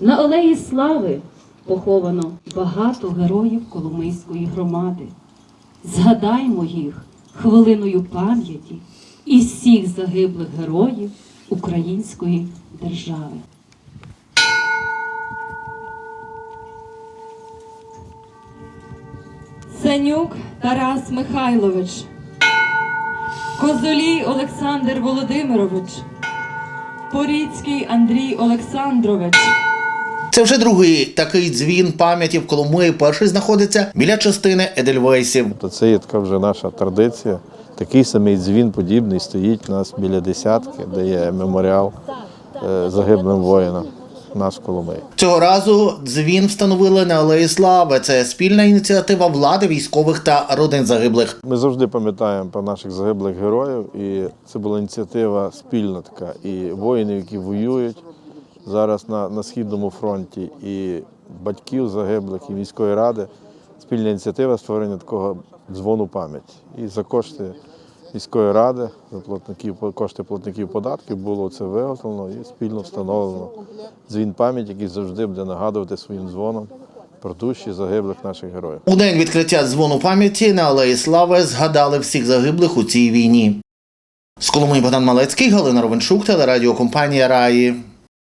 На Алеї Слави поховано багато героїв Коломийської громади. Згадаймо їх хвилиною пам'яті і всіх загиблих героїв української держави. Ценюк Тарас Михайлович, Козолій Олександр Володимирович, Поріцький Андрій Олександрович, Це вже другий такий дзвін пам'яті в Коломиї. Перший знаходиться біля частини Едельвейсів. То це є така вже наша традиція. Такий самий дзвін подібний стоїть у нас біля десятки, де є меморіал е, загиблим воїнам нас Коломиї. Цього разу дзвін встановили на Алеї Слави. Це спільна ініціатива влади, військових та родин загиблих. Ми завжди пам'ятаємо про наших загиблих героїв, і це була ініціатива спільна така. І воїнів, які воюють зараз на, на східному фронті, і батьків загиблих, і міської ради. Спільна ініціатива створення такого дзвону пам'яті. І за кошти міської ради, за платників, кошти платників податків було це виготовлено і спільно встановлено дзвін пам'яті, який завжди буде нагадувати своїм дзвоном про душі загиблих наших героїв. У день відкриття дзвону пам'яті на Алеї Слави згадали всіх загиблих у цій війні. З Коломиї Богдан Малецький, Галина Ровеншук, телерадіокомпанія Раї.